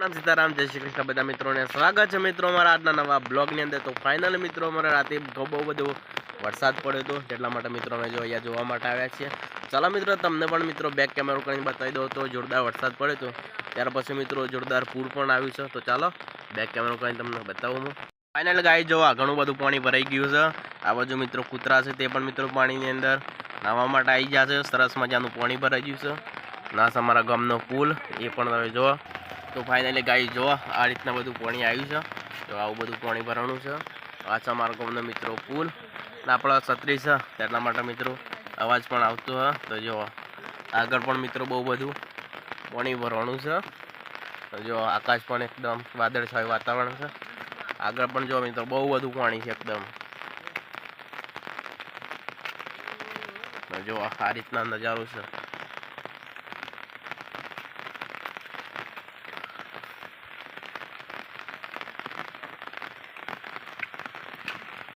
નામ સીતારામ, જય શ્રી કૃષ્ણ. બધા મિત્રોને સ્વાગત છે મિત્રો અમારા આજના નવા બ્લોગની અંદર. તો ફાઇનલ મિત્રો, અમારે રાતે બહુ બધો વરસાદ પડ્યો હતો એટલા માટે મિત્રો અમે જો અહીંયા જોવા માટે આવ્યા છીએ. ચાલો મિત્રો, તમને પણ મિત્રો બેક કેમેરો કરીને બતાવી દો તો જોરદાર વરસાદ પડ્યો હતો. ત્યાર પછી મિત્રો જોરદાર પૂર પણ આવ્યું છે. તો ચાલો બેક કેમેરો કરીને તમને બતાવું હું. ફાઇનલ ગાય જોવા ઘણું બધું પાણી ભરાઈ ગયું છે. આ બાજુ મિત્રો કૂતરા છે, તે પણ મિત્રો પાણીની અંદર નાહવા માટે આવી ગયા છે. સરસ મજાનું પાણી ભરાઈ ગયું છે. નાસ અમારા ગામનો પુલ, એ પણ તમે જુઓ તો ફાઇનલી ગાય જો આ રીતના બધું પાણી આવ્યું છે. તો આવું બધું પાણી ભરવાનું છે. આ છે અમારા ગામના મિત્રો પુલ. અને આપણા છત્રી છે તેટલા માટે મિત્રો અવાજ પણ આવતો હોય. તો જો, આગળ પણ મિત્રો બહુ બધું પાણી ભરવાનું છે. જો, આકાશ પણ એકદમ વાદળછાયું વાતાવરણ છે. આગળ પણ જો મિત્રો, બહુ બધું પાણી છે એકદમ. જો, આ રીતના નજારો છે.